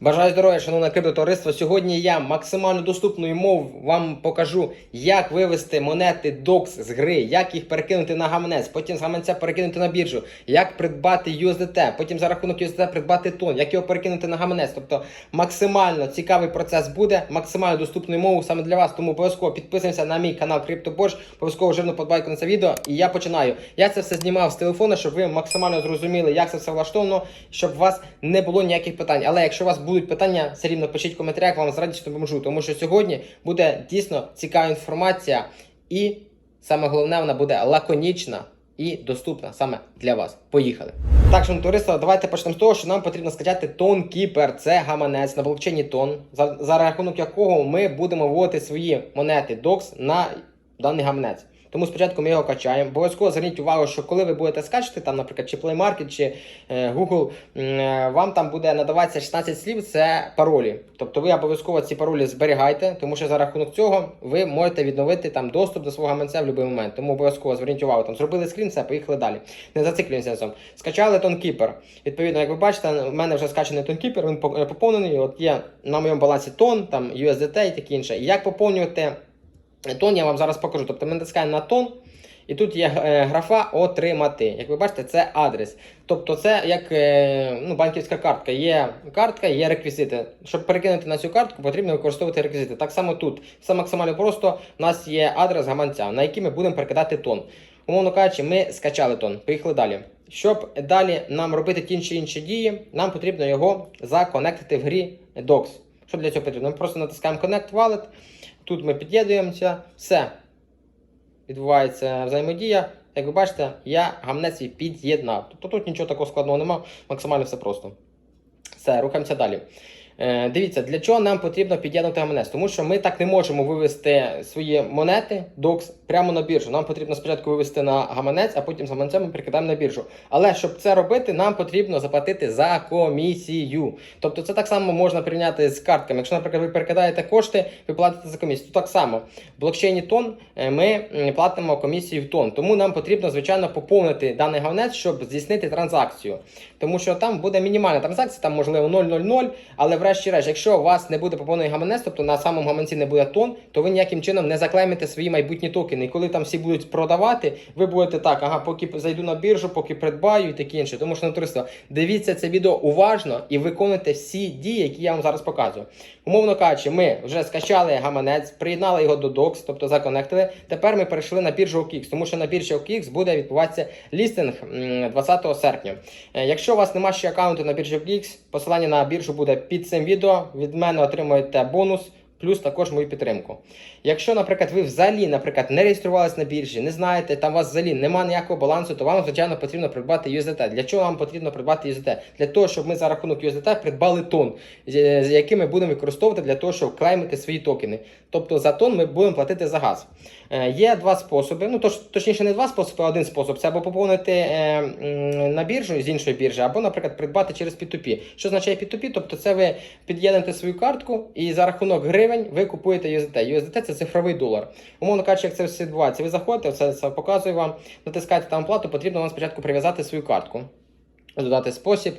Бажаю здоров'я, шановне криптотовариство. Сьогодні я максимально доступною мовою вам покажу, як вивести монети DOX з гри, як їх перекинути на гаманець, потім з гаманця перекинути на біржу, як придбати USDT, потім за рахунок USDT придбати тон, як його перекинути на гаманець. Тобто максимально цікавий процес буде, максимально доступною мовою саме для вас. Тому обов'язково підписуємося на мій канал CryptoBosch, обов'язково жирно подбайку на це відео. І я починаю. Я це все знімав з телефона, щоб ви максимально зрозуміли, як це все влаштовано, щоб у вас не було ніяких питань. Але якщо у вас будуть питання, все рівно пишіть в коментарях, вам з радістю допоможу. Тому що сьогодні буде дійсно цікава інформація, і саме головне, вона буде лаконічна і доступна саме для вас. Поїхали. Так, шановне товариство, давайте почнемо з того, що нам потрібно скачати Тон Keeper. Це гаманець на блокчейні Тон, за, за рахунок якого ми будемо вводити свої монети DOX на даний гаманець. Тому спочатку ми його качаємо. Обов'язково зверніть увагу, що коли ви будете скачати, там, наприклад, чи Play Market, чи е, Google, е, вам там буде надаватися 16 слів, це паролі. Тобто ви обов'язково ці паролі зберігайте, тому що за рахунок цього ви можете відновити там доступ до свого гаманця в будь-який момент. Тому обов'язково зверніть увагу, там зробили скрін, все, поїхали далі. Не зациклюємося на цьому. Скачали TonKeeper. Відповідно, як ви бачите, в мене вже скачаний TonKeeper, він е, поповнений. От є на моєму балансі тон, там USDT і таке інше. І як поповнювати тон, я вам зараз покажу. Тобто ми натискаємо на тон. І тут є е, графа отримати. Як ви бачите, це адрес. Тобто, це як е, ну, банківська картка. Є картка, є реквізити. Щоб перекинути на цю картку, потрібно використовувати реквізити. Так само тут. Все максимально просто. У нас є адрес гаманця, на який ми будемо перекидати тон. Умовно кажучи, ми скачали тон. Поїхали далі. Щоб далі нам робити ті чи інші дії, нам потрібно його законектити в грі Docs. Що для цього потрібно? Ми просто натискаємо Connect Wallet. Тут ми під'єднуємося. Все відбувається взаємодія. Як ви бачите, я гамнець під'єднав. Тобто тут нічого такого складного немає, максимально все просто. Все, рухаємося далі. Е, дивіться, для чого нам потрібно під'єднати гаманець? Тому що ми так не можемо вивести свої монети DOX прямо на біржу. Нам потрібно спочатку вивести на гаманець, а потім з гаманцем ми перекидаємо на біржу. Але щоб це робити, нам потрібно заплатити за комісію. Тобто це так само можна порівняти з картками. Якщо, наприклад, ви перекидаєте кошти, ви платите за комісію. То так само в блокчейні тон е, ми платимо комісію в тон. Тому нам потрібно, звичайно, поповнити даний гаманець, щоб здійснити транзакцію. Тому що там буде мінімальна транзакція, там можливо 0,00, але врешті-решт, якщо у вас не буде поповнений гаманець, тобто на самому гаманці не буде тон, то ви ніяким чином не заклеймите свої майбутні токени. І коли там всі будуть продавати, ви будете так, ага, поки зайду на біржу, поки придбаю і таке інше. Тому що на туристо, дивіться це відео уважно і виконуйте всі дії, які я вам зараз показую. Умовно кажучи, ми вже скачали гаманець, приєднали його до DOX, тобто законектили. Тепер ми перейшли на біржу OKX, тому що на біржі OKX буде відбуватися лістинг 20 серпня. Е, Якщо у вас немає ще аккаунту на біржі OKX, посилання на біржу буде під цим відео. Від мене отримуєте бонус. Плюс також мою підтримку. Якщо, наприклад, ви взагалі, наприклад, не реєструвалися на біржі, не знаєте, там у вас взагалі немає ніякого балансу, то вам, звичайно, потрібно придбати USDT. Для чого вам потрібно придбати USDT? Для того, щоб ми за рахунок USDT придбали тон, з з ми будемо використовувати для того, щоб клеймити свої токени. Тобто за тон ми будемо платити за газ. Е, є два способи. Ну, точ, точніше, не два способи, а один спосіб. Це або поповнити е, на біржу з іншої біржі, або, наприклад, придбати через P2P. Що означає P2P? Тобто це ви під'єднуєте свою картку і за рахунок гривень ви купуєте USDT. USDT це цифровий долар. Умовно кажучи, як це все відбувається, ви заходите, все це показую вам, натискаєте там оплату, потрібно вам спочатку прив'язати свою картку, додати спосіб.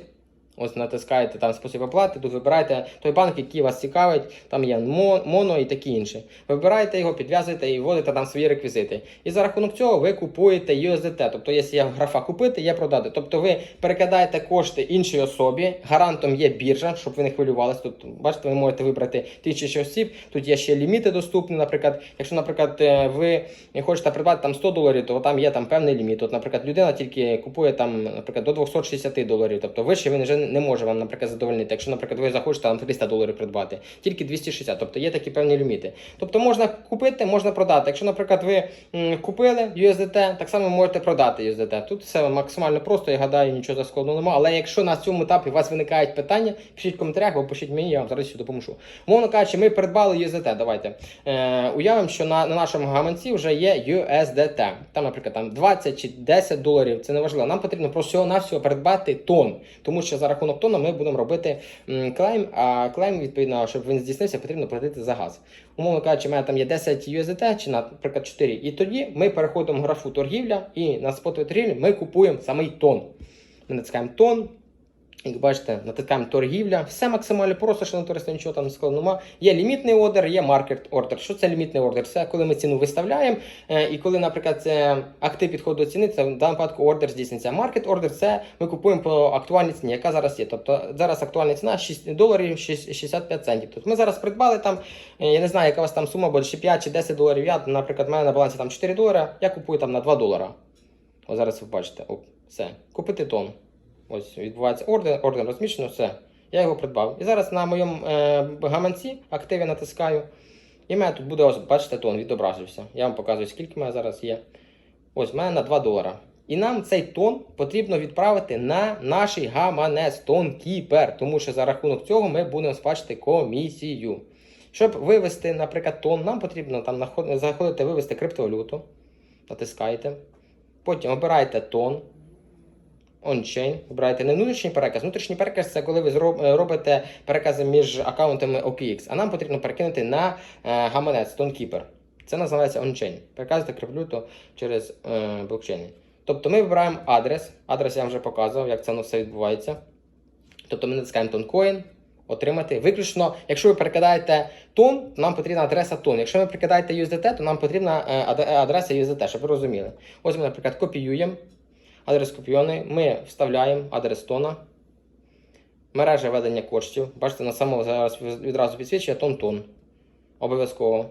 Ось натискаєте там спосіб оплати, тут вибираєте той банк, який вас цікавить, там є моно і такі інші. Вибираєте його, підв'язуєте і вводите там свої реквізити. І за рахунок цього ви купуєте USDT. Тобто, якщо є графа купити, є продати. Тобто ви перекидаєте кошти іншій особі, гарантом є біржа, щоб ви не хвилювалися. Тут бачите, ви можете вибрати тисячі осіб. Тут є ще ліміти доступні. Наприклад, якщо, наприклад, е, ви хочете придбати там 100 доларів, то там є там певний ліміт. От, наприклад, людина тільки купує там, наприклад, до 260 доларів. Тобто вище він вже не може вам, наприклад, задовольнити. Якщо, наприклад, ви захочете там 300 доларів придбати, тільки 260. Тобто є такі певні ліміти. Тобто можна купити, можна продати. Якщо, наприклад, ви купили USDT, так само можете продати USDT. Тут все максимально просто, я гадаю, нічого за складного немає. Але якщо на цьому етапі у вас виникають питання, пишіть в коментарях або пишіть мені, я вам зараз допоможу. Мовно кажучи, ми придбали USDT. Давайте е, уявимо, що на, на нашому гаманці вже є USDT. Там, наприклад, там 20 чи 10 доларів, це не важливо. Нам потрібно просто всього-навсього придбати тон, тому що за рахунок тона ми будемо робити клейм, а клейм, відповідно, щоб він здійснився, потрібно платити за газ. Умовно кажучи, у мене там є 10 USDT, чи, наприклад, 4. І тоді ми переходимо в графу торгівля і на спотовій торгівлі ми купуємо самий тон. Ми натискаємо тон. Як бачите, натискаємо торгівля. Все максимально просто, що на товариство нічого там складного. Є лімітний ордер, є маркет ордер. Що це лімітний ордер? Це коли ми ціну виставляємо, е, і коли, наприклад, це актив підходить до ціни, це в даному випадку ордер здійсниться. Маркет ордер це ми купуємо по актуальній ціні, яка зараз є. Тобто зараз актуальна ціна 6 доларів 65 центів. Тобто ми зараз придбали там, е, я не знаю, яка у вас там сума, буде чи 5 чи 10 доларів. Я, наприклад, в мене на балансі там 4 долара, я купую там на 2 долара. Ось зараз ви бачите. Оп, все. Купити тон. Ось відбувається ордер, ордер розміщено, все. Я його придбав. І зараз на моєму е, гаманці активі натискаю. І в мене тут буде, ось, бачите, тон відображився. Я вам показую, скільки в мене зараз є. Ось в мене на 2 долара. І нам цей тон потрібно відправити на наш гаманець, тон кіпер, тому що за рахунок цього ми будемо сплачувати комісію. Щоб вивести, наприклад, тон, нам потрібно там заходити, вивести криптовалюту. Натискаєте. Потім обираєте тон. On-chain, обираєте не внутрішній переказ. Внутрішній переказ це коли ви е, робите перекази між аккаунтами OKX, а нам потрібно перекинути на е, гаманець TonKeeper. Це називається on-chain. Переказати криптовалюту через е, блокчейни. Тобто ми вибираємо адрес. Адрес я вже показував, як це все відбувається. Тобто ми натискаємо TonCoin, отримати. Виключно, якщо ви перекидаєте тон, то нам потрібна адреса тон. Якщо ви перекидаєте USDT, то нам потрібна е, адреса USDT, щоб ви розуміли. Ось ми, наприклад, копіюємо. Адрес копійони, ми вставляємо адрес тона. Мережа ведення коштів. Бачите, на самому зараз відразу підсвічує тон-тон. Обов'язково.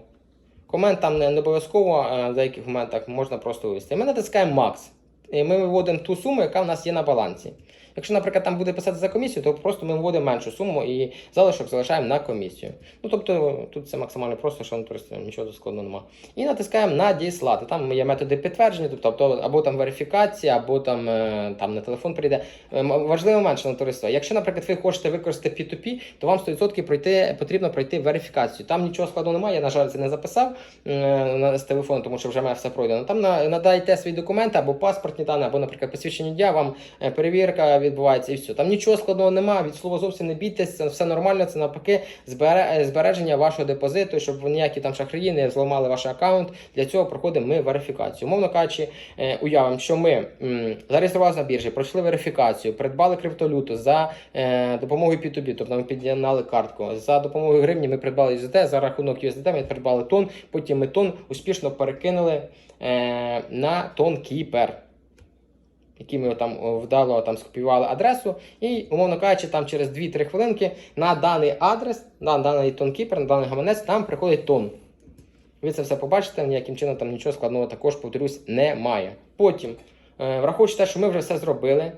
Комент там не, обов'язково, в деяких моментах можна просто вивести. Ми натискаємо Max. І ми виводимо ту суму, яка в нас є на балансі. Якщо, наприклад, там буде писати за комісію, то просто ми вводимо меншу суму і залишок залишаємо на комісію. Ну тобто тут це максимально просто, що нічого складного немає. І натискаємо надіслати. Там є методи підтвердження, тобто або там верифікація, або там, е, там на телефон прийде. Е, м- Важливий момент, що на товариство. Якщо, наприклад, ви хочете використати P2P, то вам 100% пройти, потрібно пройти верифікацію. Там нічого складного немає, я, на жаль, це не записав е, з телефону, тому що вже мене все пройдено. Там надайте свої документи або паспортні дані, або, наприклад, посвідчення дня, вам перевірка відбувається і все. Там нічого складного немає, від слова зовсім не бійтесь, це все нормально, це навпаки е, збереження вашого депозиту, щоб ніякі там шахраї не зламали ваш аккаунт. Для цього проходимо ми верифікацію. Умовно кажучи, е, уявимо, що ми зареєструвалися на біржі, пройшли верифікацію, придбали криптовалюту за е, допомогою P2P, тобто ми під'єднали картку. За допомогою гривні ми придбали USDT, за рахунок USDT ми придбали тон, потім ми тон успішно перекинули на тон Keeper які ми там вдало там скопіювали адресу, і, умовно кажучи, там через 2-3 хвилинки на даний адрес, на даний тонкіпер, на даний гаманець, там приходить тон. Ви це все побачите, ніяким чином там нічого складного також, повторюсь, немає. Потім, е, враховуючи те, що ми вже все зробили.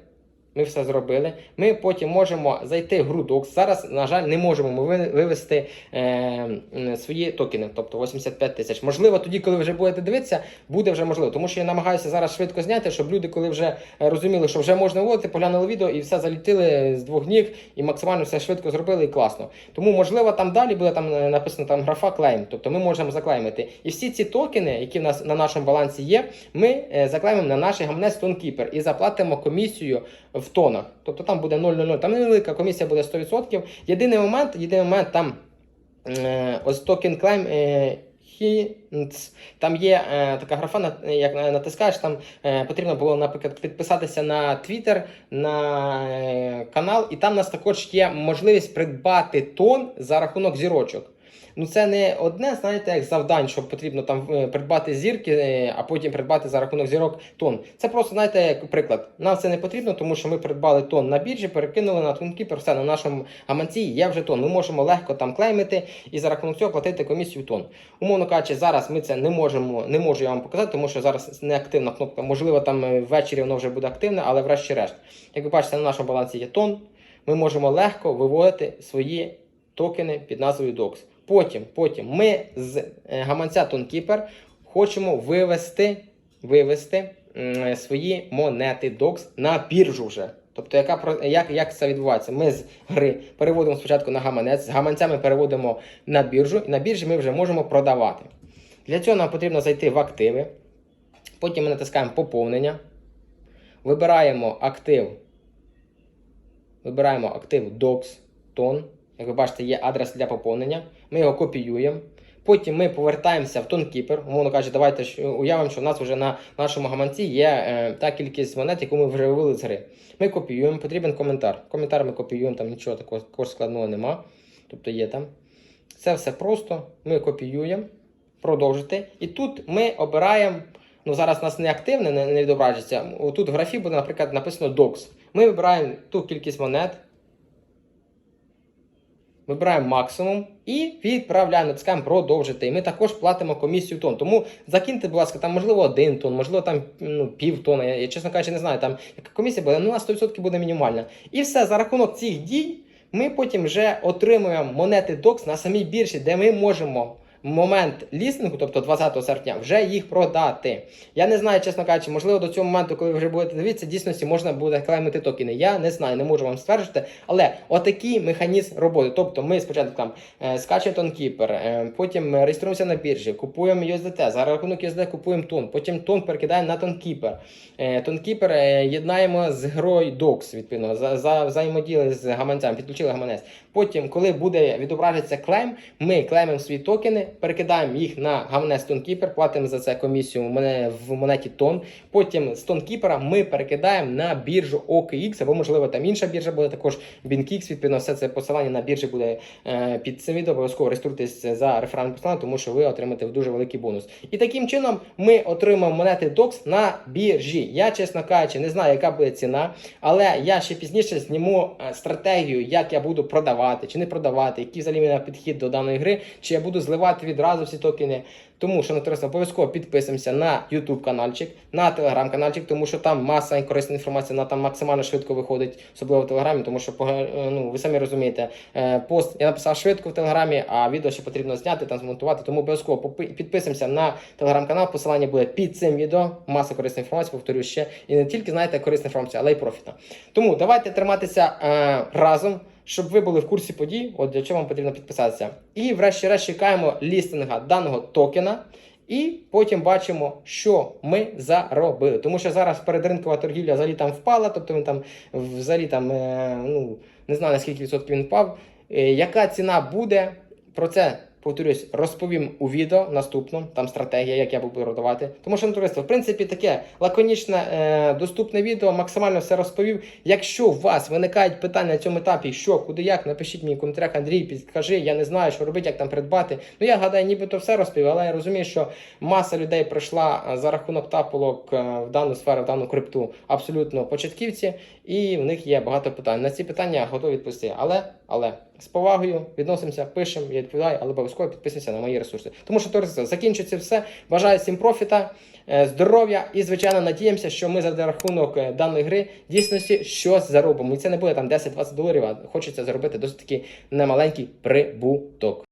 Ми все зробили. Ми потім можемо зайти в гру Docs. Зараз, на жаль, не можемо ми вивести е, свої токени, тобто 85 тисяч. Можливо, тоді, коли ви вже будете дивитися, буде вже можливо. Тому що я намагаюся зараз швидко зняти, щоб люди, коли вже е, розуміли, що вже можна вводити, поглянули відео і все залітили з двох ніг і максимально все швидко зробили і класно. Тому, можливо, там далі буде там е, написано там графа клейм, тобто ми можемо заклеймити. І всі ці токени, які в нас на нашому балансі є, ми е, заклеймимо на наш гамнець TonKeeper і заплатимо комісію в тонах. Тобто там буде 0,00, там невелика комісія буде 100%. Єдиний момент, єдиний момент там е, ось токен клейм. Е, Там є е, така графа, як натискаєш, там е, потрібно було, наприклад, підписатися на Twitter, на е, канал, і там у нас також є можливість придбати тон за рахунок зірочок. Ну, це не одне, знаєте, як завдань, що потрібно там е, придбати зірки, е, а потім придбати за рахунок зірок тон. Це просто, знаєте, як приклад. Нам це не потрібно, тому що ми придбали тон на біржі, перекинули на тонкіпер, все на нашому гаманці є вже тон. Ми можемо легко там клеймити і за рахунок цього платити комісію тон. Умовно кажучи, зараз ми це не можемо, не можу я вам показати, тому що зараз не активна кнопка. Можливо, там е, ввечері воно вже буде активне, але врешті-решт. Як ви бачите, на нашому балансі є тон. Ми можемо легко виводити свої токени під назвою DOX. Потім, потім ми з е, гаманця TonKeeper хочемо вивести, вивести свої монети DOX на біржу вже. Тобто, яка, як, як це відбувається? Ми з гри переводимо спочатку на гаманець, з гаманця ми переводимо на біржу, і на біржі ми вже можемо продавати. Для цього нам потрібно зайти в активи. Потім ми натискаємо поповнення. Вибираємо актив. Вибираємо актив DOX, тон. Як ви бачите, є адрес для поповнення. Ми його копіюємо. Потім ми повертаємося в тонкіпер. Умовно кажучи, давайте уявимо, що у нас вже на нашому гаманці є е, та кількість монет, яку ми вже вивели з гри. Ми копіюємо, потрібен коментар. Коментар ми копіюємо, там нічого такого, складного нема. Тобто є там. Це все просто. Ми копіюємо, продовжити. І тут ми обираємо. Ну, зараз у нас не активне, не, відображиться. Тут в графі буде, наприклад, написано DOCS. Ми вибираємо ту кількість монет. Вибираємо максимум і відправляємо, натискаємо продовжити. І ми також платимо комісію тон. Тому закиньте, будь ласка, там можливо один тон, можливо, там ну, пів тона. Я, я чесно кажучи, не знаю, там яка комісія буде, ну на 100% буде мінімальна. І все, за рахунок цих дій ми потім вже отримуємо монети DOX на самій біржі, де ми можемо. Момент лістингу, тобто 20 серпня, вже їх продати. Я не знаю, чесно кажучи, можливо, до цього моменту, коли ви вже будете дивитися, дійсності можна буде клеймити токени. Я не знаю, не можу вам стверджувати. Але отакий механізм роботи. Тобто ми спочатку там е, скачуємо тонкіпер, е, потім реєструємося на біржі, купуємо USDT, за рахунок USDT купуємо тон, потім тон перекидаємо на тонкіпер. Е, Тонкіпер єднаємо з грою DOX, відповідно, за, за з гаманцем, підключили гаманець. Потім, коли буде відображатися клейм, ми клеймимо свої токени, перекидаємо їх на гаманець тонкіпер, платимо за це комісію в монеті тон. Потім з тонкіпера ми перекидаємо на біржу OKX, або можливо там інша біржа буде також BinkX, відповідно, все це посилання на біржі буде е, під цим відео. Обов'язково реєструйтесь за реферальним посиланням, тому що ви отримаєте дуже великий бонус. І таким чином ми отримаємо монети DOX на біржі. Я, чесно кажучи, не знаю, яка буде ціна, але я ще пізніше зніму е, стратегію, як я буду продавати чи не продавати, який взагалі мене підхід до даної гри, чи я буду зливати відразу всі токени. Тому що товариство, обов'язково підписуємося на YouTube каналчик, на Telegram каналчик, тому що там маса корисна інформація, вона там максимально швидко виходить, особливо в Телеграмі, тому що е, ну, ви самі розумієте, е, пост я написав швидко в Телеграмі, а відео ще потрібно зняти там змонтувати. Тому обов'язково підписуємося на телеграм-канал. Посилання буде під цим відео. Маса корисної інформації, повторюю ще. І не тільки знаєте корисна інформація, але й профітна. Тому давайте триматися е, разом. Щоб ви були в курсі подій, от для чого вам потрібно підписатися. І врешті-решт чекаємо лістинга даного токена. І потім бачимо, що ми заробили. Тому що зараз передринкова торгівля взагалі там впала, тобто він там взагалі там, е, ну, не знаю наскільки відсотків він впав. Е, яка ціна буде? Про це повторюсь, розповім у відео наступному. Там стратегія, як я буду продавати. Тому що товариство, в принципі, таке лаконічне, е, доступне відео, максимально все розповів. Якщо у вас виникають питання на цьому етапі, що, куди, як, напишіть мені в коментарях, Андрій, підкажи, я не знаю, що робити, як там придбати. Ну я гадаю, нібито все розповів, але я розумію, що маса людей прийшла е, за рахунок тапулок е, в дану сферу, в дану крипту абсолютно початківці, і в них є багато питань. На ці питання я готовий відповісти. Але, але з повагою відносимося, пишемо, я відповідаю, але обов'язково підписуйся на мої ресурси. Тому що товариство, закінчується все. Бажаю всім профіта, е, здоров'я і, звичайно, надіємося, що ми за рахунок е, даної гри дійсності щось заробимо. І це не буде там 10-20 доларів, а хочеться заробити досить таки немаленький прибуток.